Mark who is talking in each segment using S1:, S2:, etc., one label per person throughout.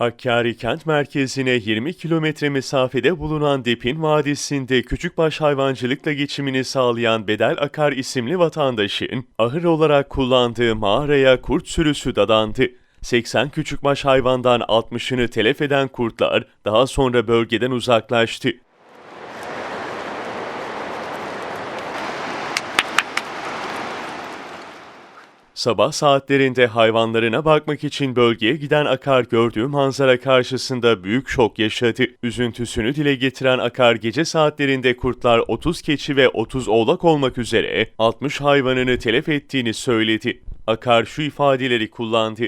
S1: Hakkari kent merkezine 20 kilometre mesafede bulunan Depin Vadisi'nde küçükbaş hayvancılıkla geçimini sağlayan Bedel Akar isimli vatandaşın ahır olarak kullandığı mağaraya kurt sürüsü dadandı. 80 küçükbaş hayvandan 60'ını telef eden kurtlar daha sonra bölgeden uzaklaştı. Sabah saatlerinde hayvanlarına bakmak için bölgeye giden Akar gördüğü manzara karşısında büyük şok yaşadı. Üzüntüsünü dile getiren Akar gece saatlerinde kurtlar 30 keçi ve 30 oğlak olmak üzere 60 hayvanını telef ettiğini söyledi. Akar şu ifadeleri kullandı.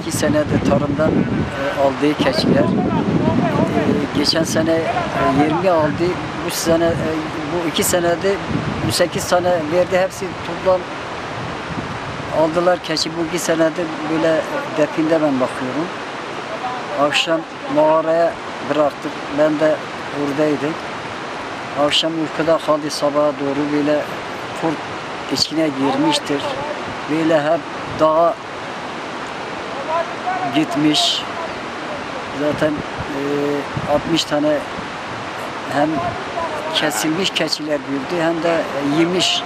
S2: İki senedir tarımdan e, aldığı keçiler. E, geçen sene e, 20 aldı. Bu sene e, bu iki senede bu 8 sene verdi hepsi toplam aldılar keçi. Bu iki senedir böyle depinde ben bakıyorum. Akşam mağaraya bıraktık. Ben de oradaydım. Akşam uykuda kaldı sabaha doğru böyle kurt içine girmiştir. Böyle hep dağa gitmiş. Zaten e, 60 tane hem kesilmiş keçiler büyüdü hem de yemiş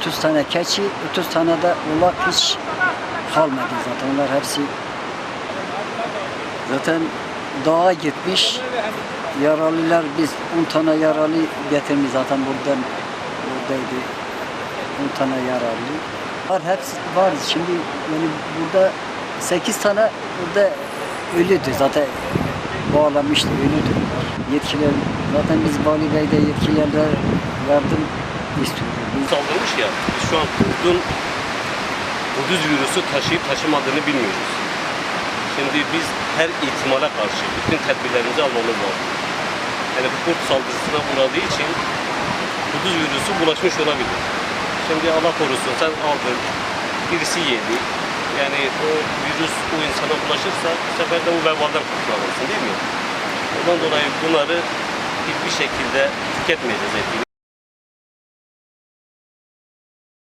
S2: 30 tane keçi, 30 tane de ulak hiç kalmadı zaten. Onlar hepsi zaten dağa gitmiş. Yaralılar biz 10 tane yaralı getirmiş zaten buradan buradaydı. 10 tane yaralı. Var hepsi var. Şimdi yani burada 8 tane burada ölüdü zaten bağlamıştı ölüdü. Yetkililer zaten biz Bali Bey'de yetkililerle yardım istiyoruz. Biz
S3: saldırmış ya. Biz şu an kurdun kuduz virüsü taşıyıp taşımadığını bilmiyoruz. Şimdi biz her ihtimale karşı bütün tedbirlerimizi almamız lazım. Yani bu kurt saldırısına uğradığı için kuduz virüsü bulaşmış olabilir. Şimdi Allah korusun sen aldın, birisi yedi. Yani o virüs o insana bulaşırsa bu sefer de o vebalden kurtulamazsın değil mi? Ondan dolayı bunları hiçbir şekilde tüketmeyeceğiz ettiğini.